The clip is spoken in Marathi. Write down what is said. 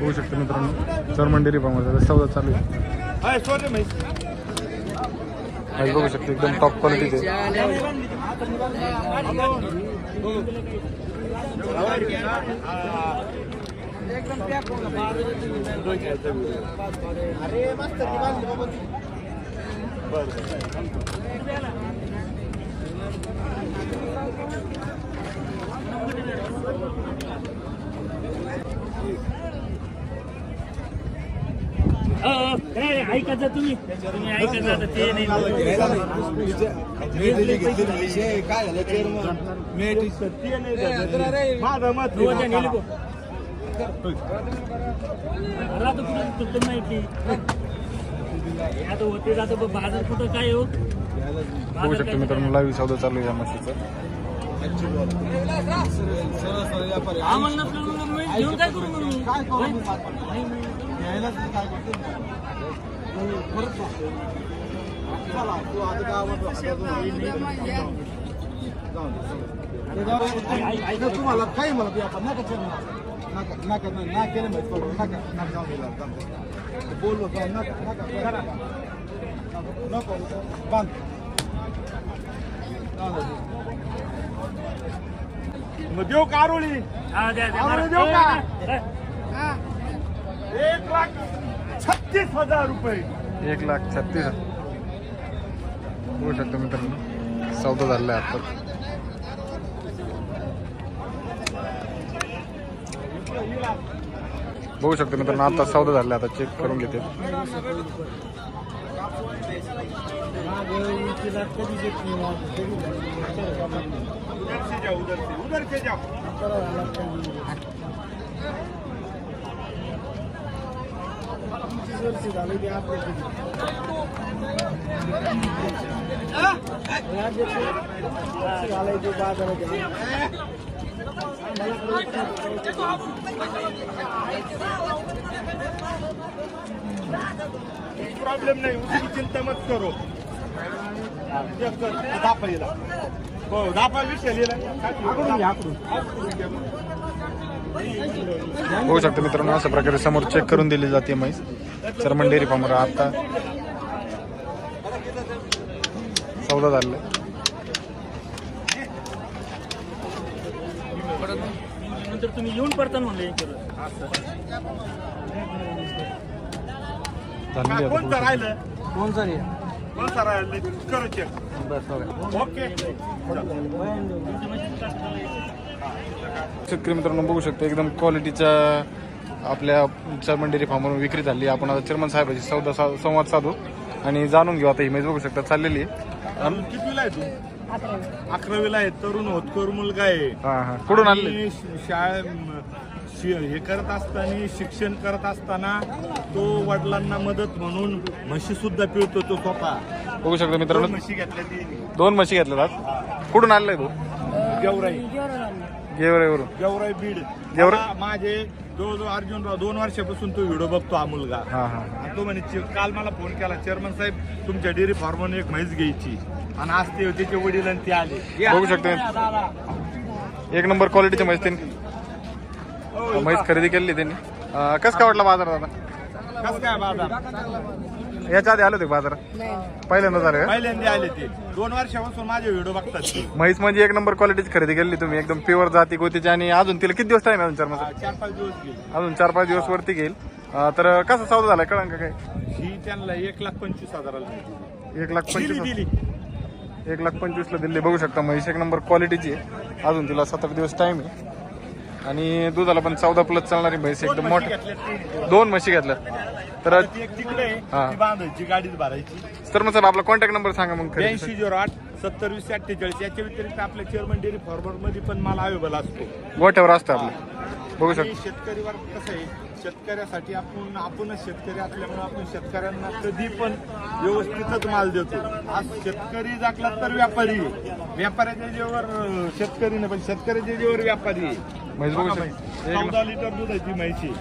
बघू शकता मित्रांनो चर्मन डेअरी फार्मर सौदा चालू आहे. बघू शकता एकदम टॉप क्वालिटीचे ऐकत जा तुम्ही. तुम्ही ऐकत जा ते नाही. काय झालं. राहतो कुठं तुटत नाही की आता होते जातो बाजार कुठं काय हो बघू शकता मित्रांनो लाईव्ह सौदा चालू आहे या म्हशीचा आम्हाला नसलं म्हणून मी घेऊन काय करू म्हणून? यायलाच काय करतो? परत चला तू आता गावात तुम्हाला काही मला व्यापार नका चेअरमन नका नका ना केलं माहिती पडलं नका नका जाऊ दिला बोललो जाऊ नका नका नको बांध मग देऊ का आरोळी. देऊ का? एक लाख छत्तीस हजार रुपये. एक लाख छत्तीस बघू शकता मित्रांनो. सौदा झालेला आहे आता. बघू शकता मित्रांनो आता सौदा झाला आता चेक करून घेते. उधर से जाओ उधर से उधर से जाओ प्रॉब्लेम नाही उसकी चिंता मत करो. चेक कर दापा येला हो दापा विषय लिहिला. आकडून घ्या आकडून बघू शकता मित्रांनो अशा प्रकारे समोर चेक करून दिली जाते म्हैस. चर्मन डेअरी फार्मर आता. आहे. नंतर तुम्ही येऊन पडताना म्हणलं कोणतं बघू राहिलं? कोणचा रे कोणतं राहिलं? करू चेक ओके. शेतकरी मित्रांनो बघू शकता एकदम क्वालिटीच्या आपल्या चर्मन डेअरी फार्मवर विक्री झाली. आपण आता चर्मन साहेबाची सौदा सा- संवाद साधू आणि जाणून घेऊ. आता इमेज बघू शकता चाललेली आहे. कितवीला आहे तू? अकरावीला आहे. तरुण होतकर मुलगा आहे. हा हा. कुठून आणले? आणि शाळे शि- हे करत असताना शिक्षण करत असताना तो वडिलांना मदत म्हणून म्हशी सुद्धा पिळतो तो स्वतः. बघू शकता दोन मित्रांनो म्हशी घेतल्या दोन म्हशी घेतल्यात आज. कुठून आणलाय तू? गेवराई. गेवरेवरून गेवराई बीड. गेवराई? मला माझे जवळजवळ अर्जुनराव दोन वर्षापासून तो व्हिडिओ बघतो हा मुलगा. हा हा. आणि तो म्हणे "चे- काल मला फोन केला चेअरमन साहेब तुमच्या डेअरी फार्मवर एक म्हैस घ्यायची. आणि आज ते त्याचे वडील आणि ते आले. बघू शकता. एक नंबर क्वालिटीची म्हैस त्यांनी. हो, म्हैस खरेदी केली त्यांनी. अं, कसं काय वाटलं बाजारात आता कसं काय बाजार? याच्या आधी आले होते का बाजारात? पहिल्यांदा झालं का? पहिल्यांदा आले ते. दोन वर्षापासून माझे व्हिडिओ बघतात ते. म्हैस म्हणजे एक नंबर क्वालिटीची खरेदी केली तुम्ही. एकदम प्युअर जाती गोतीची आणि अजून तिला किती दिवस टाइम आहे अजून चार हा, चार पाच दिवस गेले अजून चार पाच दिवस वरती घेईल. अं, तर कसं सौदा झालाय कळंन का काय ही त्यांना एक लाख पंचवीस हजाराला दिली. एक लाख दिली पंचवीस दिली. एक लाख पंचवीसला दिले. बघू शकता म्हैस. एक नंबर क्वालिटीची आहे. अजून तिला सात आठ दिवस टाइम आहे. आणि दुधाला पण चौदा प्लस चालणारी म्हैस एकदम मोठी. दोन म्हशी घेतल्या तर तर मग सर आपला कॉन्टॅक्ट नंबर सांगा मग. ब्याऐंशी झिरो आठ सत्तर वीस अठ्ठेचाळीस. याच्या व्यतिरिक्त आपल्या चेअरमन डेअरी फॉर्मरमध्ये पण माल अवेलेबल असतो. गोठ्यावर असतं आपलं. बघू शकता. शेतकरीवर कसं आहे शेतकऱ्यासाठी आपण आपणच शेतकरी असल्यामुळे आपण शेतकऱ्यांना कधी पण व्यवस्थितच माल देतो. आज शेतकरी जाकला तर व्यापारी आहे. व्यापाऱ्याच्या जेवर शेतकरी नाही पण शेतकऱ्याच्या जेवर व्यापारी आहे. म्हैस बघू बघा शकता बाई, एक चौदा लिटर दुधाची म्हैशी